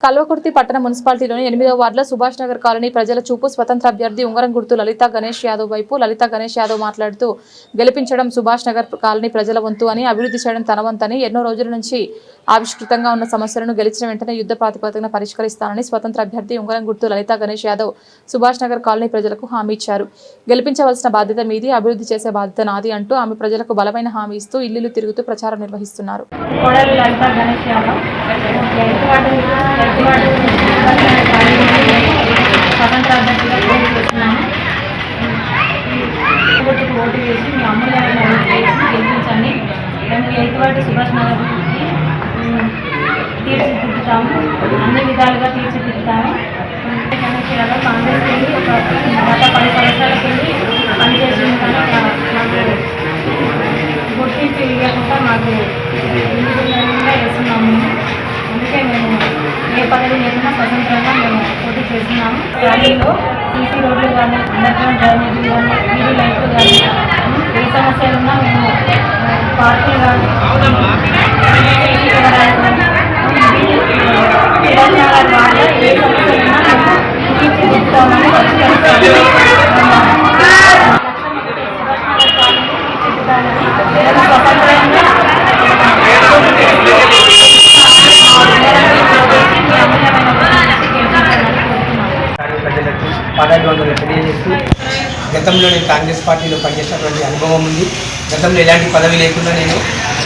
కల్వకుర్తి పట్టణ మున్సిపాలిటీలోని ఎనిమిదవ వార్డులో సుభాష్ నగర్ కాలనీ ప్రజల చూపు స్వతంత్ర అభ్యర్థి ఉంగరం గుర్తు లలిత గణేష్ యాదవ్ వైపు లలిత గణేష్ యాదవ్ మాట్లాడుతూ గెలిపించడం సుభాష్ నగర్ కాలనీ ప్రజల వంతు అని అభివృద్ధి చేయడం తన వంతని. ఎన్నో రోజుల నుంచి ఆవిష్కృతంగా ఉన్న సమస్యలను గెలిచిన వెంటనే యుద్ధ ప్రాతిపదికన పరిష్కరిస్తానని స్వతంత్ర అభ్యర్థి ఉంగరం గుర్తు లలిత గణేష్ యాదవ్ సుభాష్ నగర్ కాలనీ ప్రజలకు హామీ ఇచ్చారు. గెలిపించవలసిన బాధ్యత మీది అభివృద్ధి చేసే బాధ్యత నాది అంటూ ఆమె ప్రజలకు బలమైన హామీ ఇస్తూ ఇల్లు తిరుగుతూ ప్రచారం నిర్వహిస్తున్నారు. స్వతంత్ర ఓటు వేసి మీ అమూల్యమైన ఓటు వేసి గెలిపించండి. మేము ఎయిత్ వాటి సుభాష్ నగర్ తీర్చిదిద్దుతాము అన్ని విధాలుగా తీర్చిదిద్దుతాము. గణేష్ కాంగ్రెస్ వెళ్ళి ఒక గత పది సంవత్సరాల కింది పనిచేసి గుర్తింపు ఇవ్వకుండా మాకు ఇండిపెండెంట్గా వేస్తున్నాము. అందుకే మేము ఏ పదవి లేకుండా స్వతంత్రంగా మేము పోటీ చేస్తున్నాము. ర్యాలీలో సీసీ రోడ్లు కానీ అండర్గ్రౌండ్ డ్రైనేజీలు కానీ వీధి లైట్లు కానీ ఏ సమస్యలున్నా మేము పార్టీ కానీ తెలియజేస్తూ గతంలో నేను కాంగ్రెస్ పార్టీలో పనిచేసినటువంటి అనుభవం ఉంది. గతంలో ఎలాంటి పదవి లేకుండా నేను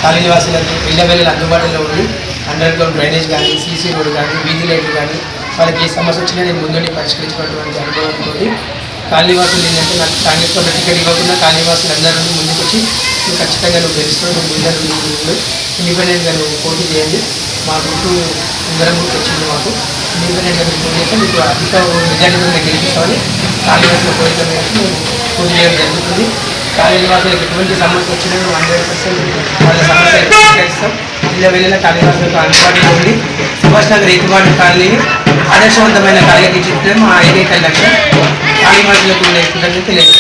కాలేజీ వాసులకు ఇళ్ళ వేళలు అందుబాటులో ఉండి అండర్ గ్రౌండ్ డ్రైనేజ్ కానీ సీసీ రోడ్ కానీ వీధి లైట్లు కానీ వాళ్ళకి ఏ సమస్య వచ్చినా నేను ముందుండి పరిష్కరించినటువంటి అనుభవంతో కాలనీ వాసులు ఏంటంటే నాకు కాంగ్రెస్ పార్టీ టికెట్ ఇవ్వకుండా కాలనీవాసులు అందరూ ముందుకు వచ్చి నువ్వు ఖచ్చితంగా నువ్వు గెలుస్తావు నువ్వు ముందర నువ్వు ఇండిపెండెంట్గా నువ్వు పోటీ చేయండి. మా గుర్తు అందరం గుర్తు వచ్చింది మాకు. ఇండిపెండెంట్గా మీరు పోటీ చేస్తే మీకు అధిక మెజారిటీ మీద గెలిపిస్తామని కాలనీ వాసుల కోరిక మేరకు పోటీ చేయడం జరుగుతుంది. కాలేజీ ఎటువంటి సమస్య వచ్చినా మేము హండ్రెడ్ పర్సెంట్ వాళ్ళ సమస్య పరిష్కరిస్తాం. ఇలా వెళ్ళిన కాలేజీ అందుబాటులో ఉండి సుభాష్ నగర్ ఎత్తుబాటు కాలనీని ఆదర్శవంతమైన కాలేజీ తీర్చిదిద్దడం మా ఏకైక లక్ష్యం ఆదివాసులకు ఉండే కృతజ్ఞత తెలియదు